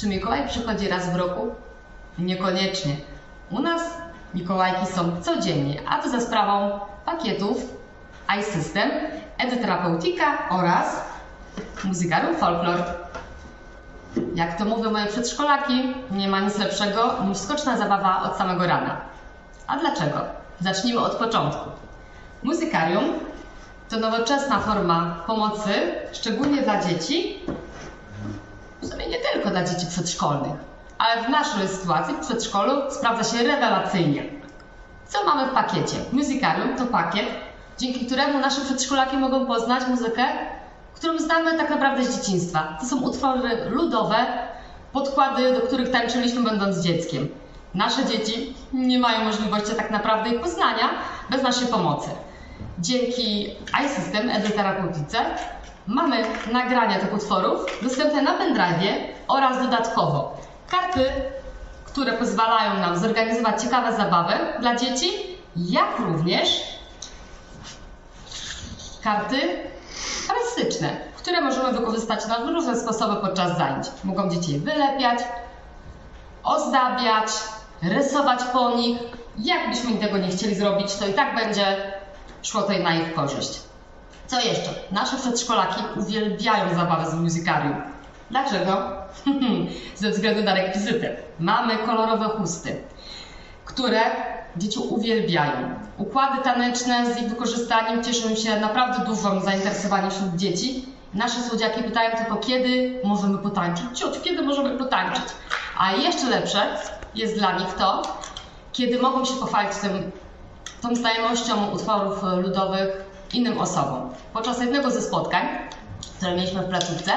Czy Mikołaj przychodzi raz w roku? Niekoniecznie. U nas Mikołajki są codziennie, a to za sprawą pakietów iSystem, Edyterapeutika oraz Muzykarium Folklor. Jak to mówią moje przedszkolaki, nie ma nic lepszego niż skoczna zabawa od samego rana. A dlaczego? Zacznijmy od początku. Muzykarium to nowoczesna forma pomocy, szczególnie dla dzieci, dla dzieci przedszkolnych, ale w naszej sytuacji w przedszkolu sprawdza się rewelacyjnie. Co mamy w pakiecie? Muzykarium to pakiet, dzięki któremu nasze przedszkolaki mogą poznać muzykę, którą znamy tak naprawdę z dzieciństwa. To są utwory ludowe, podkłady, do których tańczyliśmy będąc dzieckiem. Nasze dzieci nie mają możliwości tak naprawdę ich poznania bez naszej pomocy. Dzięki iSystem Edyterapeutyce mamy nagrania tych utworów dostępne na pendrive oraz dodatkowo karty, które pozwalają nam zorganizować ciekawe zabawy dla dzieci, jak również karty artystyczne, które możemy wykorzystać na różne sposoby podczas zajęć. Mogą dzieci wylepiać, ozdabiać, rysować po nich. Jakbyśmy tego nie chcieli zrobić, to i tak będzie szło to na ich korzyść. Co jeszcze? Nasze przedszkolaki uwielbiają zabawę z muzykarium. Dlaczego? Ze względu na rekwizyty. Mamy kolorowe chusty, które dzieci uwielbiają. Układy taneczne z ich wykorzystaniem cieszą się naprawdę dużym zainteresowaniem wśród dzieci. Nasze słodziaki pytają tylko, kiedy możemy potańczyć. Ciociu, kiedy możemy potańczyć? A jeszcze lepsze jest dla nich to, kiedy mogą się pochwalić tym, tą znajomością utworów ludowych innym osobom. Podczas jednego ze spotkań, które mieliśmy w placówce,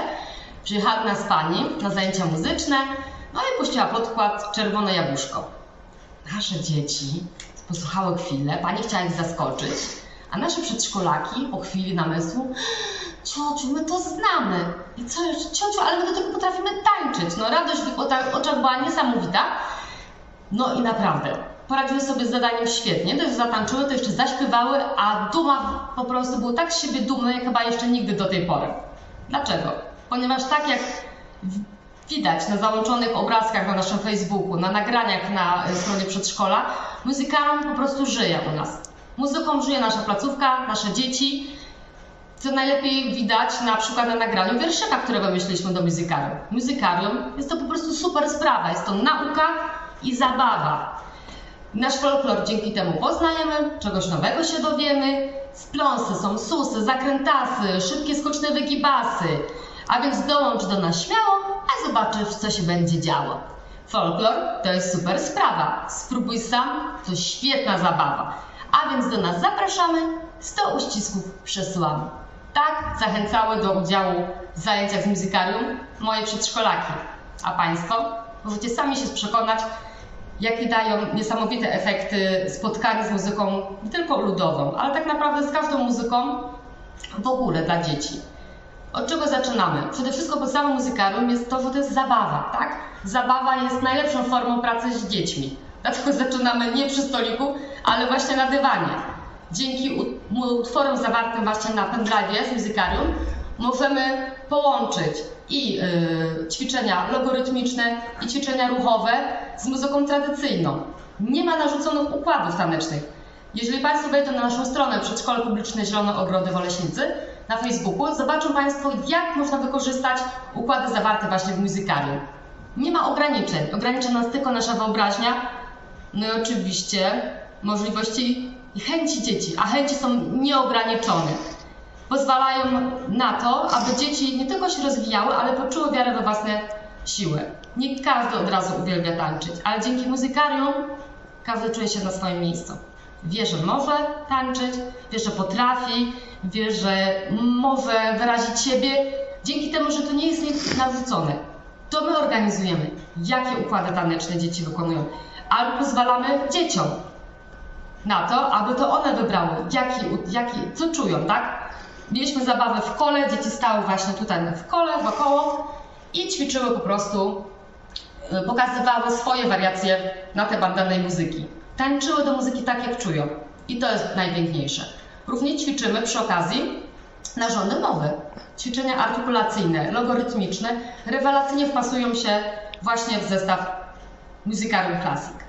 przyjechała nas pani na zajęcia muzyczne, no i puściła podkład Czerwone Jabłuszko. Nasze dzieci posłuchały chwilę, pani chciała ich zaskoczyć, a nasze przedszkolaki po chwili namysłu Ciociu, my to znamy. I co jeszcze? Ciociu, ale my do tego potrafimy tańczyć. No radość w oczach była niesamowita. No i naprawdę, poradziły sobie z zadaniem świetnie. Też zatańczyły, to jeszcze zaśpiewały, a duma po prostu były tak z siebie dumne, jak chyba jeszcze nigdy do tej pory. Dlaczego? Ponieważ tak jak widać na załączonych obrazkach na naszym Facebooku, na nagraniach na y, stronie przedszkola, muzykalum po prostu żyje u nas. Muzyką żyje nasza placówka, nasze dzieci. Co najlepiej widać na przykład na nagraniu wierszyka, które wymyśliliśmy do muzykarium. Muzykarium jest to po prostu super sprawa, jest to nauka i zabawa. Nasz folklor dzięki temu poznajemy, czegoś nowego się dowiemy. Spląsy są susy, zakrętasy, szybkie skoczne wygibasy. A więc dołącz do nas śmiało, a zobaczysz, co się będzie działo. Folklor to jest super sprawa. Spróbuj sam, to świetna zabawa. A więc do nas zapraszamy, 100 uścisków przesyłamy. Tak zachęcały do udziału w zajęciach z muzykarium moje przedszkolaki. A Państwo możecie sami się przekonać, jakie dają niesamowite efekty spotkania z muzyką nie tylko ludową, ale tak naprawdę z każdą muzyką w ogóle dla dzieci. Od czego zaczynamy? Przede wszystkim podstawą muzykarium jest to, że to jest zabawa, tak? Zabawa jest najlepszą formą pracy z dziećmi. Dlatego zaczynamy nie przy stoliku, ale właśnie na dywanie. Dzięki ut- utworom zawartym właśnie na pendrive z muzykarium możemy połączyć i y, ćwiczenia logorytmiczne, i ćwiczenia ruchowe z muzyką tradycyjną. Nie ma narzuconych układów tanecznych. Jeżeli Państwo wejdą na naszą stronę Przedszkole Publiczne Zielone Ogrody Woleśnicy na Facebooku, zobaczą Państwo, jak można wykorzystać układy zawarte właśnie w muzykarium. Nie ma ograniczeń. Ogranicza nas tylko nasza wyobraźnia, no i oczywiście możliwości i chęci dzieci, a chęci są nieograniczone. Pozwalają na to, aby dzieci nie tylko się rozwijały, ale poczuły wiarę we własne siły. Nie każdy od razu uwielbia tańczyć, ale dzięki muzykarium każdy czuje się na swoim miejscu. Wie, że może tańczyć, wie, że potrafi, wie, że może wyrazić siebie dzięki temu, że to nie jest nic narzucone. To my organizujemy, jakie układy taneczne dzieci wykonują, albo pozwalamy dzieciom na to, aby to one wybrały, jaki, jaki, co czują, tak? Mieliśmy zabawę w kole, dzieci stały właśnie tutaj w kole, wokoło i ćwiczyły po prostu, y, pokazywały swoje wariacje na temat danej muzyki. Tańczyły do muzyki tak, jak czują. I to jest najpiękniejsze. Również ćwiczymy przy okazji narządy mowy. Ćwiczenia artykulacyjne, logorytmiczne, rewelacyjnie wpasują się właśnie w zestaw Musicarium Classic.